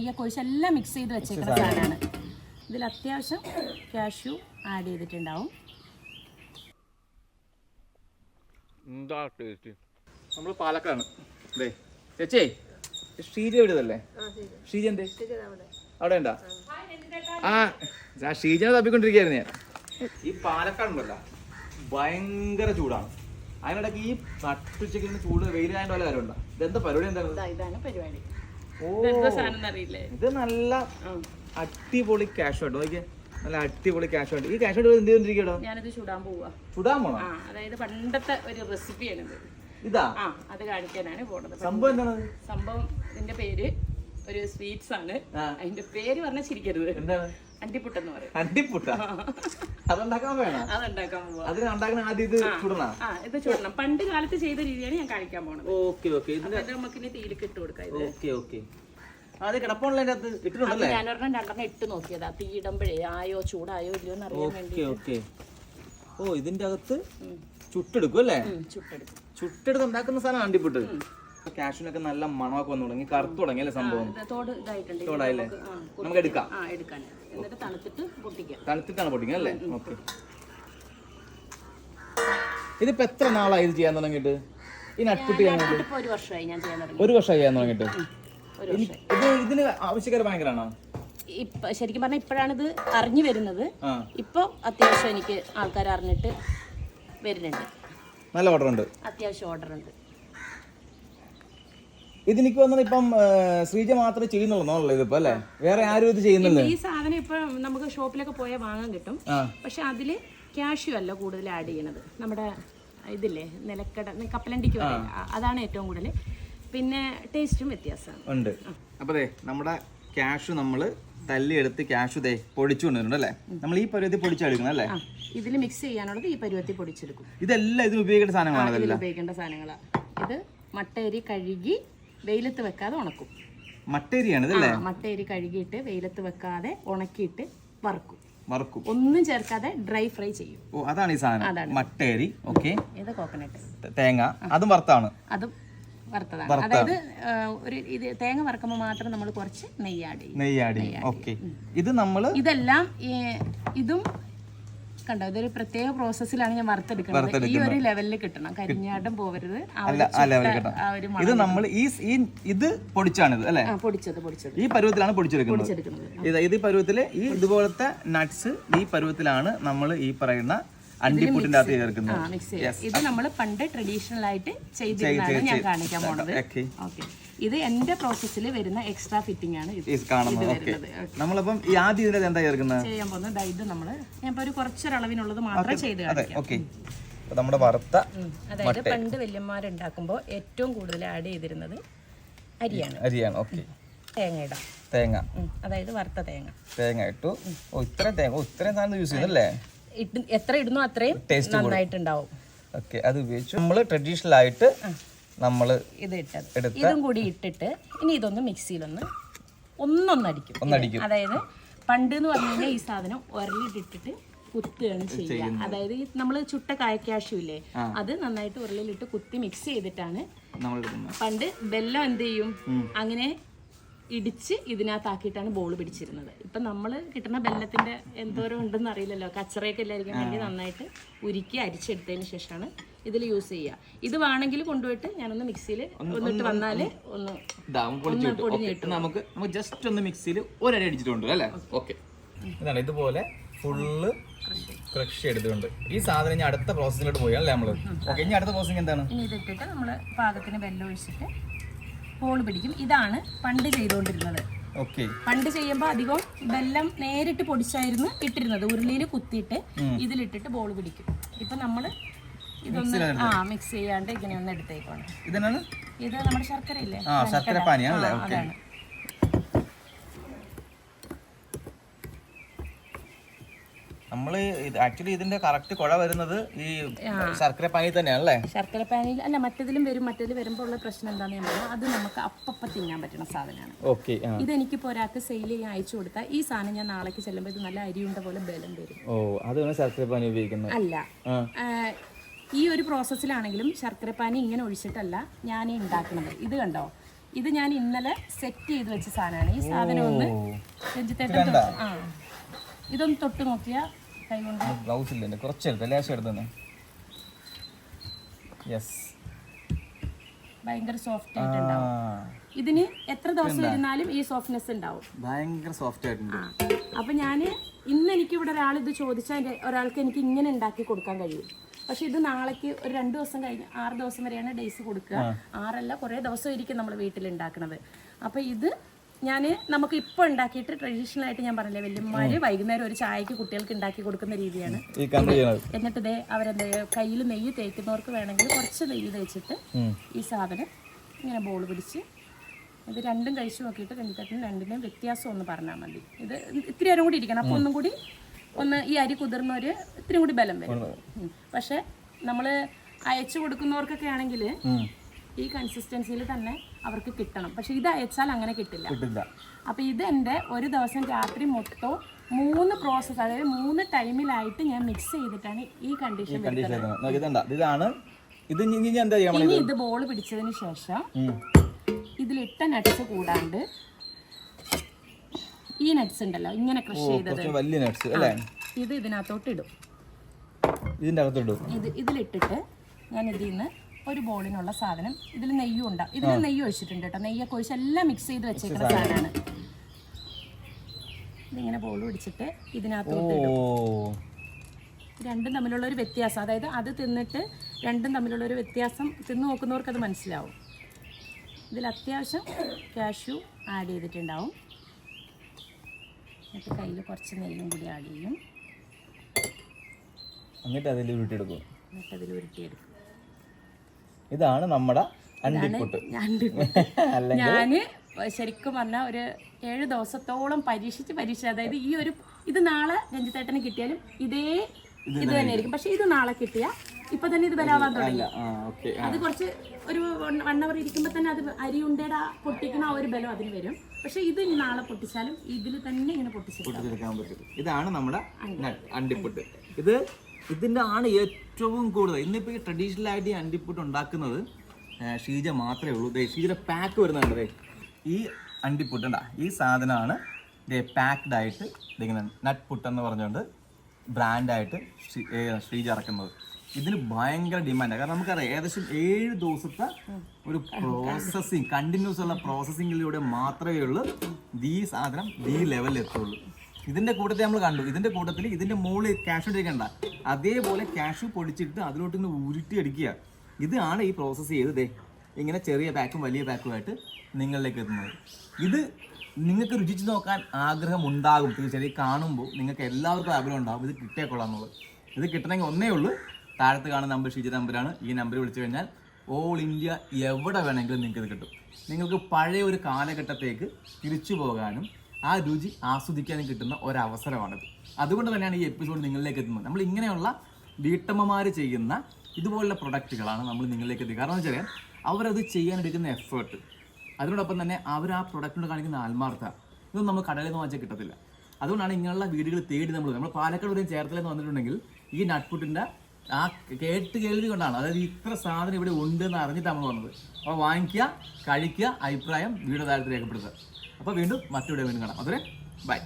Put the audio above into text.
നെയ്യൊക്കെ ഒഴിച്ച് എല്ലാം മിക്സ് ചെയ്ത് വെച്ചേക്കുന്ന സാധനമാണ്. ഇതിൽ അത്യാവശ്യം കാഷ്യൂ ആഡ് ചെയ്തിട്ടുണ്ടാവും. നമ്മൾ പാലക്കാണ് ചേച്ചേ ഷീജ എവിടെയല്ലേ ഷീജ എന്തേ? അവിടെ. ഉണ്ടാ? ആ. ആ ഷീജനെ തപ്പിക്കൊണ്ടിരിക്കുകയായിരുന്നു ഞാൻ. ഈ പാലക്കാട് ഉണ്ടല്ല ഭയങ്കര ചൂടാണ്. അതിനിടയ്ക്ക് ഈ നട്ടുച്ചയ്ക്ക് ചൂട് വെയിലായ വല്ല കാര്യമുണ്ടോ? ഇതെന്താ പരിപാടി എന്താണ് ദാ ഇതാണ് പരിപാടി. ഇത് നല്ല അടിപൊളി ക്യാഷ് ആയിട്ട് നോക്കിയേ. നല്ല അടിപൊളി ക്യാഷ് ആയിട്ട് ഈ ക്യാഷ് ആയിട്ട് എന്ത് ചെയ്തോണ്ടിരിക്കടോ ഞാനിത് ചുടാൻ പോവാ. ചുടാൻ പോണോ? അതായത് പണ്ടത്തെ ഒരു റെസിപ്പിയാണിത് ഇതാ. അത് കാണിക്കാനാണ് പോണത്. സംഭവം എന്താണ്? സംഭവം ഇതിന്റെ പേര് ഒരു സ്വീറ്റ്സ് ആണ്. അതിന്റെ പേര് പറഞ്ഞാൽ ചിരിക്കരുത്. എന്താണ്? അണ്ടിപ്പുട്ടെന്ന് പറയും. അണ്ടിപ്പുട്ട? അതുണ്ടാക്കാൻ വേണം അതുണ്ടാക്കാൻ പോവാ. അതിന് ഉണ്ടാക്കുന്ന ആദ്യം ഇത് ചുടണ? ആ ഇത് ചൂടണം. പണ്ട് കാലത്ത് ചെയ്ത രീതിയാണ് ഞാൻ കാണിക്കാൻ പോണത്. Okay okay. ഇതിന് അപ്പൊ ഇത് നമുക്ക് ഇനി തീയിലേക്ക് ഇട്ട് കൊടുക്കാം ഇത്. Okay okay. അത് അപ്പൊ ഇട്ടിട്ടുണ്ടല്ലേ? ഞാനൊരെണ്ണം രണ്ടെണ്ണം ഇട്ട് നോക്കിയതാ. തീ ഇടുമ്പോഴേ ആയോ ചൂടായോ ഇല്ലയോ എന്ന് അറിയാൻ വേണ്ടി ഓക്കെ. ഓ ഇതിന്റെ അകത്ത് ചുട്ടെടുക്കും അല്ലേ? ചുട്ടെടുക്കും. ചുട്ടെടുത്ത് ഉണ്ടാക്കുന്ന സാധനം അണ്ടിപ്പുട്ട്. കാഷ്യൂനൊക്കെ നല്ല മണമൊക്കെ വന്നു തുടങ്ങി. കറുത്തു തുടങ്ങി അല്ലേ സംഭവം? തോടായില്ലേ? നമുക്ക് എടുക്കാം. എടുക്കാൻ എന്നിട്ട് തണുത്തിട്ട് പൊട്ടിക്കാം തണുത്തിട്ടാണ് പൊട്ടിക്കുക അല്ലേ? ഓക്കെ. ഇതിപ്പോ എത്ര നാളായി ഇത് ചെയ്യാൻ തുടങ്ങിയിട്ട്? ഈ നട്ട്പുട്ട് ചെയ്യാൻ ഒരു വർഷമായി ഞാൻ ചെയ്യാൻ തുടങ്ങി. ഒരു വർഷമായി ചെയ്യാൻ തുടങ്ങിയിട്ട്? ഇത് ഇതിന് ആവശ്യക്കാർ ഭയങ്കരമാണോ ഇപ്പൊ ശരിക്കും പറഞ്ഞാൽ ഇപ്പോഴാണ് ഇത് അറിഞ്ഞു വരുന്നത്. ഇപ്പൊ അത്യാവശ്യം എനിക്ക് ആൾക്കാർ അറിഞ്ഞിട്ട് വരുന്നുണ്ട്. നല്ല ഓർഡർ ഉണ്ട് അത്യാവശ്യം ഓർഡർ ഉണ്ട് ഇതെനിക്ക് വന്നത് ഇപ്പം ശ്രീജ മാത്രമേ ചെയ്യുന്നുള്ളൂ ഇതിപ്പോ അല്ലേ? വേറെ ആരും ഇത് ചെയ്യുന്നില്ല? ഈ സാധനം ഇപ്പൊ നമുക്ക് ഷോപ്പിലൊക്കെ പോയാൽ വാങ്ങാൻ കിട്ടും. പക്ഷെ അതിൽ ക്യാഷ്യൂ അല്ല കൂടുതൽ ആഡ് ചെയ്യണത് നമ്മുടെ ഇതില്ലേ നിലക്കട കപ്പലണ്ടിക്ക് അതാണ് ഏറ്റവും കൂടുതൽ. പിന്നെ ടേസ്റ്റും വ്യത്യാസമാണ് ഉണ്ട്. അപ്പൊ ദേ നമ്മുടെ ക്യാഷ് നമ്മൾ തല്ലിയെടുത്ത് ക്യാഷ് ദേ പൊടിച്ചു കൊണ്ടുവരുന്നുണ്ട് അല്ലേ? നമ്മൾ ഈ പരുവത്തിൽ പൊടിച്ചെടുക്കുന്നത് അല്ലേ? ഇതിൽ മിക്സ് ചെയ്യാനുള്ളത് ഈ പരുവത്തിൽ പൊടിച്ചെടുക്കും. ഇതെല്ലാം ഇതിന് ഉപയോഗിക്കേണ്ട സാധനങ്ങളാണ് ഇതിൽ ഉപയോഗിക്കേണ്ട സാധനങ്ങളാണ് ഇത് മട്ടയരി കഴുകി വെയിലത്ത് വെക്കാതെ ഉണക്കും. മട്ടേരിയാണ് ഇതല്ലേ മട്ടയരി കഴുകിയിട്ട് വെയിലത്ത് വെക്കാതെ ഉണക്കിയിട്ട് വറുക്കും. വറുക്കും. ഒന്നും ചേർക്കാതെ ഡ്രൈ ഫ്രൈ ചെയ്യും. ഓ അതാണ് ഈ സാധനം. മട്ടേരി ഓക്കെ. ഇത് കോക്കനട്ട് തേങ്ങ. അതും വറുത്താണ്. അതും വറുത്തതാണ്. അതായത് ഒരു ഇത് തേങ്ങ വറുക്കുമ്പോൾ മാത്രം നമ്മൾ കുറച്ച് നെയ്യാടി നെയ്യാടി ഓക്കെ. ഇത് നമ്മൾ ഇതെല്ലാം ഇതും കണ്ടോ ഇതൊരു പ്രത്യേക പ്രോസസ്സിലാണ് ഞാൻ വറുത്തെടുക്കുന്നത്. ഈ ഒരു ലെവലിൽ കിട്ടണം. കരിഞ്ഞാട്ടം പോവരുത്. ഇത് നമ്മൾ ഈ ഇത് പൊടിച്ചാണിത് അല്ലേ? പൊടിച്ചത് പൊടിച്ചത്. ഈ പരുവത്തിലാണ് പൊടിച്ചെടുക്കുന്നത്. ഇത് ഇത് ഈ പരുവത്തിൽ ഈ ഇതുപോലത്തെ നട്ട്സ് ഈ പരുവത്തിലാണ് നമ്മൾ ഈ പറയുന്ന അണ്ടിപ്പുട്ടിന്റെ അകത്ത് ചേർക്കുന്നത്. ഇത് നമ്മൾ പണ്ട് ട്രഡീഷണൽ ആയിട്ട് ചെയ്തിരുന്നതാണ് ഞാൻ കാണിക്കാൻ പോണത്. ഓക്കെ ഇത് എന്റെ പ്രോസസ്സിൽ വരുന്ന എക്സ്ട്രാ ഫിറ്റിംഗ് ആണ് ഇത്. കാണുന്നത്. ഓക്കെ നമ്മളിപ്പം ഈ ആദ്യം ഇതിന്റെ എന്താ ചേർക്കുന്നത് ചെയ്യാൻ പോകുന്നത്. ദാ ഇത് നമ്മൾ ഞാൻ ഒരു കുറച്ചൊരളവിനുള്ളത് മാത്രം ചെയ്ത് ഓക്കെ നമ്മുടെ വറുത്ത അതായത് പണ്ട് വല്യന്മാരുണ്ടാക്കുമ്പോൾ ഏറ്റവും കൂടുതൽ ആഡ് ചെയ്തിരുന്നത് അരിയാണ്. അരിയാണ്. ഓക്കെ തേങ്ങ ഇടാം. തേങ്ങ. അതായത് വറുത്ത തേങ്ങ. തേങ്ങ ഇട്ടു. ഓ ഇത്രയും തേങ്ങ ഓ ഇത്രയും സാധനം യൂസ് ചെയ്യുന്നല്ലേ എത്ര ഇടുന്നോ അത്രയും നന്നായിട്ടുണ്ടാവും. ഓക്കെ അത് ഉപയോഗിച്ചു നമ്മൾ ട്രഡീഷണൽ ആയിട്ട് നമ്മൾ ഇത് ഇട്ടത് ഇതും കൂടി ഇട്ടിട്ട് ഇനി ഇതൊന്ന് മിക്സിയിലൊന്ന് ഒന്നൊന്നടിക്കും ഒന്നടിക്കും. അതായത് പണ്ട് എന്ന് പറഞ്ഞു കഴിഞ്ഞാൽ ഈ സാധനം ഉരലിട്ടിട്ട് കുത്തുകയാണ് ചെയ്യുക. അതായത് നമ്മൾ ചുട്ട കായക്കാശു ഇല്ലേ അത് നന്നായിട്ട് ഉരലിലിട്ട് കുത്തി മിക്സ് ചെയ്തിട്ടാണ് പണ്ട് വെല്ലം എന്ത് ചെയ്യും? അങ്ങനെ ഇടിച്ച് ഇതിനകത്താക്കിയിട്ടാണ് ബോൾ പിടിച്ചിരുന്നത്. ഇപ്പൊ നമ്മൾ കിട്ടുന്ന ബെല്ലത്തിന്റെ എന്തോരം ഉണ്ടെന്ന് അറിയില്ലല്ലോ. കച്ചറയൊക്കെ വേണ്ടി നന്നായിട്ട് ഉരുക്കി അരിച്ചെടുത്തതിന് ശേഷമാണ് ഇതിൽ യൂസ് ചെയ്യുക ഇത് വേണമെങ്കിൽ കൊണ്ടുപോയിട്ട് ഞാനൊന്ന് മിക്സിയിൽ ഒന്നിട്ട് വന്നാൽ ഒന്ന് പൊടിഞ്ഞിട്ട് പൊടിച്ചു കിട്ടും Okay. നമുക്ക് നമുക്ക് ജസ്റ്റ് ഒന്ന് മിക്സിയിൽ ഒരടി അടിച്ചിട്ടുണ്ട് അല്ലേ? ഓക്കെ ഇതാണ് ഇതുപോലെ ഫുള്ള് ക്രഷ് ചെയ്തിട്ടുണ്ട്. ഈ സാധനം ഇനി അടുത്ത പ്രോസസ്സിലോട്ട് പോയി അല്ലേ നമ്മൾ? ഓക്കെ ഇനി അടുത്ത പ്രോസസ്സിംഗ് എന്താണ്? ഇനി ഇതിട്ടിട്ട് നമ്മൾ പാകത്തിന് വെല്ലം ഒഴിച്ചിട്ട് പോൾ പിടിക്കും. ഇതാണ് പണ്ട് ചെയ്തുകൊണ്ടിരുന്നത്. പണ്ട് ചെയ്യുമ്പോൾ അധികം വെല്ലം നേരിട്ട് പൊടിച്ചായിരുന്നു ഇട്ടിരുന്നത്. ഉരുളിയിൽ കുത്തിയിട്ട് ഇതിലിട്ടിട്ട് ബോൾ പിടിക്കും. ഇപ്പൊ നമ്മൾ ഇതൊന്ന് ആ മിക്സ് ചെയ്യാണ്ട് ഇങ്ങനെ ഒന്ന് എടുത്തേക്കാണ്. ഇതെന്നാണ്? ഇത് നമ്മുടെ ശർക്കര ഇല്ലേ ആ ശർക്കര. പാനിയാണല്ലേ? ഓക്കെ. നമ്മൾ ആക്ച്വലി ഇതിന്റെ കറക്റ്റ് കുഴ വരുന്നത് ഈ ശർക്കര പാനി തന്നെയാണല്ലേ? ശർക്കര പാനിയിൽ അല്ല മറ്റതിലും വരും മറ്റേതിൽ വരുമ്പോൾ ഉള്ള പ്രശ്നം എന്താണെന്ന് പറഞ്ഞാൽ അത് നമുക്ക് അപ്പപ്പ തിന്നാൻ പറ്റുന്ന സാധനമാണ്. ഓക്കെ ഇത് ഇതെനിക്കിപ്പോൾ ഒരാൾക്ക് സെയിൽ ചെയ്യാൻ അയച്ചു കൊടുത്താൽ ഈ സാധനം ഞാൻ നാളേക്ക് ചെല്ലുമ്പോൾ ഇത് നല്ല അരിയുണ്ട പോലെ ബലം വരും. ഓ അതാണ് ശർക്കര പാനി ഉപയോഗിക്കുന്നത്. അല്ല. ഈ ഒരു പ്രോസസ്സിലാണെങ്കിലും ശർക്കരപ്പാനി ഇങ്ങനെ ഒഴിച്ചിട്ടല്ല ഞാൻ ഉണ്ടാക്കുന്നത് ഇത് കണ്ടോ? ഇത് ഞാൻ ഇന്നലെ സെറ്റ് ചെയ്ത് വെച്ച സാധനമാണ്. ഈ സാധനം ഒന്ന് രഞ്ജിത്തേട്ടൻ ആ. ഇതൊന്ന് തൊട്ട് നോക്കിയാ കൈ കൊണ്ട് ഗ്ലൗസ് ഇല്ല? കുറച്ചെടുത്ത് ലേശം എടുത്തന്നെ യെസ് ഭയങ്കര സോഫ്റ്റ് ആയിട്ടുണ്ടാവും. ഇതിന് എത്ര ദിവസം ഇരുന്നാലും ഈ സോഫ്റ്റ്നെസ് ഉണ്ടാവും. ഭയങ്കര സോഫ്റ്റ് ആയിട്ടുണ്ട്. അപ്പൊ ഞാൻ ഇന്ന് എനിക്ക് ഇവിടെ ഒരാൾ ഇത് ചോദിച്ചാൽ ഒരാൾക്ക് എനിക്ക് ഇങ്ങനെ ഉണ്ടാക്കി കൊടുക്കാൻ കഴിയും. പക്ഷെ ഇത് നാളേക്ക് ഒരു രണ്ട് ദിവസം കഴിഞ്ഞ് ആറ് ദിവസം വരെയാണ് ഡേയ്സ് കൊടുക്കുക. ആറല്ല കുറേ ദിവസം ഇരിക്കും നമ്മൾ വീട്ടിൽ ഉണ്ടാക്കുന്നത് അപ്പൊ ഇത് ഞാൻ നമുക്ക് ഇപ്പോൾ ഉണ്ടാക്കിയിട്ട് ട്രഡീഷണൽ ആയിട്ട് ഞാൻ പറഞ്ഞില്ലേ വല്യമ്മമാര് വൈകുന്നേരം ഒരു ചായക്ക് കുട്ടികൾക്ക് ഉണ്ടാക്കി കൊടുക്കുന്ന രീതിയാണ്. എന്നിട്ട് ഇതേ അവരെന്താ കയ്യിൽ നെയ്യ് തേക്കുന്നവർക്ക് വേണമെങ്കിൽ കുറച്ച് നെയ്യ് തേച്ചിട്ട് ഈ സാധനം ഇങ്ങനെ ബോൾ പിടിച്ച് ഇത് രണ്ടും കഴിച്ചു നോക്കിയിട്ട് രണ്ടിനും രണ്ടിനും വ്യത്യാസം ഒന്ന് പറഞ്ഞാൽ മതി. ഇത് ഇത്തിരി നേരം കൂടി ഇരിക്കണം. അപ്പോൾ ഒന്നും കൂടി ഒന്ന് ഈ അരി കുതിർന്ന ഒരു ഇത്തിരി കൂടി ബലം വരും. പക്ഷെ നമ്മൾ അയച്ചു കൊടുക്കുന്നവർക്കൊക്കെ ആണെങ്കിൽ ഈ കൺസിസ്റ്റൻസിയിൽ തന്നെ അവർക്ക് കിട്ടണം. പക്ഷെ ഇത് അയച്ചാൽ അങ്ങനെ കിട്ടില്ല. അപ്പോൾ ഇത് എന്റെ ഒരു ദിവസം രാത്രി മൊത്തം മൂന്ന് പ്രോസസ്സ് അതായത് മൂന്ന് ടൈമിലായിട്ട് ഞാൻ മിക്സ് ചെയ്തിട്ടാണ് ഈ കണ്ടീഷൻ ഇതാണ് ഇത് ഇത് ബോൾ പിടിച്ചതിന് ശേഷം ഇതിലിട്ട നട്ട്സ് കൂടാണ്ട് ഈ നട്ട്സ് ഉണ്ടല്ലോ ഇങ്ങനെ കൃഷി ചെയ്തത്. വലിയ നട്സ് അല്ലേ? ഇത് ഇതിനകത്തോട്ട് ഇടും. ഇതിന്റെ അകത്തോട്ട് ഇത് ഇതിലിട്ടിട്ട് ഞാൻ ഇതിൽ നിന്ന് ഒരു ബോളിനുള്ള സാധനം ഇതിൽ നെയ്യും ഉണ്ടാവും ഇതിൽ നെയ്യ് ഒഴിച്ചിട്ടുണ്ട് കേട്ടോ നെയ്യൊക്കെ ഒഴിച്ച് എല്ലാം മിക്സ് ചെയ്ത് വെച്ചേക്കുന്ന സാധനമാണ് ഇതിങ്ങനെ ബോൾ പിടിച്ചിട്ട് ഇതിനകത്തോട്ട് ഓ. ഇടും രണ്ടും തമ്മിലുള്ള ഒരു വ്യത്യാസം അതായത് അത് തിന്നിട്ട് രണ്ടും തമ്മിലുള്ള ഒരു വ്യത്യാസം തിന്നു നോക്കുന്നവർക്ക് അത് മനസ്സിലാവും. ഇതിൽ അത്യാവശ്യം കാഷ്യൂ ആഡ് ചെയ്തിട്ടുണ്ടാവും. എന്നിട്ട് കയ്യിൽ കുറച്ച് നെയ്യും കൂടി ആഡ് ചെയ്യും. എന്നിട്ട് അതിൽ ഉരുട്ടിയെടുക്കും? എന്നിട്ട് അതിൽ ഉരുട്ടിയെടുക്കും. ഇതാണ് നമ്മുടെ ഞാൻ ഞാൻ ശരിക്കും പറഞ്ഞാൽ ഒരു ഏഴ് ദിവസത്തോളം പരീക്ഷിച്ച് പരീക്ഷിച്ച് അതായത് ഈ ഒരു ഇത് നാളെ രഞ്ജിത്തേട്ടന് കിട്ടിയാലും ഇതേ ഇത് തന്നെ ആയിരിക്കും പക്ഷെ ഇത് നാളെ കിട്ടിയ. ഇപ്പൊ തന്നെ ഇത് വരാവാൻ തുടങ്ങി. അത് കുറച്ച് ഒരു വൺ അവർ ഇരിക്കുമ്പോൾ തന്നെ അത് അരി ഉണ്ടേട പൊട്ടിക്കണ ആ ഒരു ബലം അതിന് വരും. പക്ഷെ ഇത് നാളെ പൊട്ടിച്ചാലും ഇതിൽ തന്നെ ഇങ്ങനെ പൊട്ടിച്ചെടുക്കാൻ പറ്റും. ഇതാണ് നമ്മുടെ അണ്ടിപ്പുട്ട്. ഇത് ഇതിന്റെ ആണ് ഏറ്റവും കൂടുതൽ. ഇന്നിപ്പോ ഈ ട്രഡീഷണൽ ആയിട്ട് ഈ അണ്ടിപ്പുട്ട് ഉണ്ടാക്കുന്നത് ഷീജ മാത്രമേ ഉള്ളൂ. ഷീജയുടെ പാക്ക് വരുന്നുണ്ട് ഈ അണ്ടിപ്പുട്ട് ഉണ്ടാ ഈ സാധനമാണ് ഇതേ പാക്ഡ് ആയിട്ട് ഇതിങ്ങനെ നട്ട് പുട്ടെന്ന് പറഞ്ഞുകൊണ്ട് ബ്രാൻഡായിട്ട് ശ്രീജ ഇറക്കുന്നത്. ഇതിന് ഭയങ്കര ഡിമാൻഡാണ് കാരണം നമുക്കറിയാം ഏകദേശം ഏഴ് ദിവസത്തെ ഒരു പ്രോസസ്സിങ് കണ്ടിന്യൂസ് ഉള്ള പ്രോസസ്സിങ്ങിലൂടെ മാത്രമേ ഉള്ളൂ ഈ സാധനം ഈ ലെവലിൽ എത്തുള്ളൂ. ഇതിന്റെ കൂട്ടത്തിൽ നമ്മൾ കണ്ടു. ഇതിന്റെ കൂട്ടത്തിൽ ഇതിന്റെ മുകളിൽ ക്യാഷ് ഇട്ടിരിക്കണ്ട അതേപോലെ ക്യാഷ് പൊടിച്ചിട്ട് അതിലോട്ട് ഇങ്ങനെ ഉരുട്ടി അടിക്കുക. ഇതാണ് ഈ പ്രോസസ്സ് ചെയ്തതേ. ഇങ്ങനെ ചെറിയ പാക്കും വലിയ പാക്കുമായിട്ട് നിങ്ങളിലേക്ക് എത്തുന്നത്. ഇത് നിങ്ങൾക്ക് രുചിച്ച് നോക്കാൻ ആഗ്രഹം ഉണ്ടാകും തീർച്ചയായും കാണുമ്പോൾ നിങ്ങൾക്ക് എല്ലാവർക്കും ആഗ്രഹം ഉണ്ടാകും. ഇത് കിട്ടിയേ കൊള്ളാമെന്നുള്ളത് ഇത് കിട്ടണമെങ്കിൽ ഒന്നേ ഉള്ളൂ. താഴത്ത് കാണുന്ന നമ്പർ ഷീജ നമ്പറാണ്. ഈ നമ്പർ വിളിച്ചു കഴിഞ്ഞാൽ ഓൾ ഇന്ത്യ എവിടെ വേണമെങ്കിലും നിങ്ങൾക്ക് ഇത് കിട്ടും. നിങ്ങൾക്ക് പഴയ ഒരു കാലഘട്ടത്തേക്ക് തിരിച്ചു പോകാനും ആ രുചി ആസ്വദിക്കാനും കിട്ടുന്ന ഒരവസരമാണിത്. അതുകൊണ്ട് തന്നെയാണ് ഈ എപ്പിസോഡ് നിങ്ങളിലേക്ക് എത്തുന്നത്. നമ്മൾ ഇങ്ങനെയുള്ള വീട്ടമ്മമാർ ചെയ്യുന്ന ഇതുപോലുള്ള പ്രൊഡക്റ്റുകളാണ് നമ്മൾ നിങ്ങളിലേക്ക് എത്തിക്കുക. കാരണം എന്ന് വെച്ചാൽ അവരത് ചെയ്യാനെടുക്കുന്ന എഫേർട്ട് അതിനോടൊപ്പം തന്നെ അവർ ആ പ്രൊഡക്റ്റിനോട് കാണിക്കുന്ന ആത്മാർത്ഥ. ഇതൊന്നും നമ്മൾ കടലിൽ നിന്ന് വാങ്ങിച്ചാൽ കിട്ടത്തില്ല. അതുകൊണ്ടാണ് ഇങ്ങനെയുള്ള വീടുകൾ തേടി നമ്മൾ നമ്മൾ പാലക്കാട് വരെയും ചേർത്തലെന്ന് വന്നിട്ടുണ്ടെങ്കിൽ ഈ നട്ട്പുട്ടിന്റെ ആ കേട്ട് കേൾവി കൊണ്ടാണ്. അതായത് ഇത്ര സാധനം ഇവിടെ ഉണ്ട് എന്ന് അറിഞ്ഞിട്ട് നമ്മൾ വന്നത്. അപ്പോൾ വാങ്ങിക്കുക കഴിക്കുക അഭിപ്രായം വീഡിയോ താരത്തിൽ രേഖപ്പെടുത്തുക. അപ്പോൾ വീണ്ടും മറ്റു വീണ്ടും കാണാം. അതുവരെ ബൈ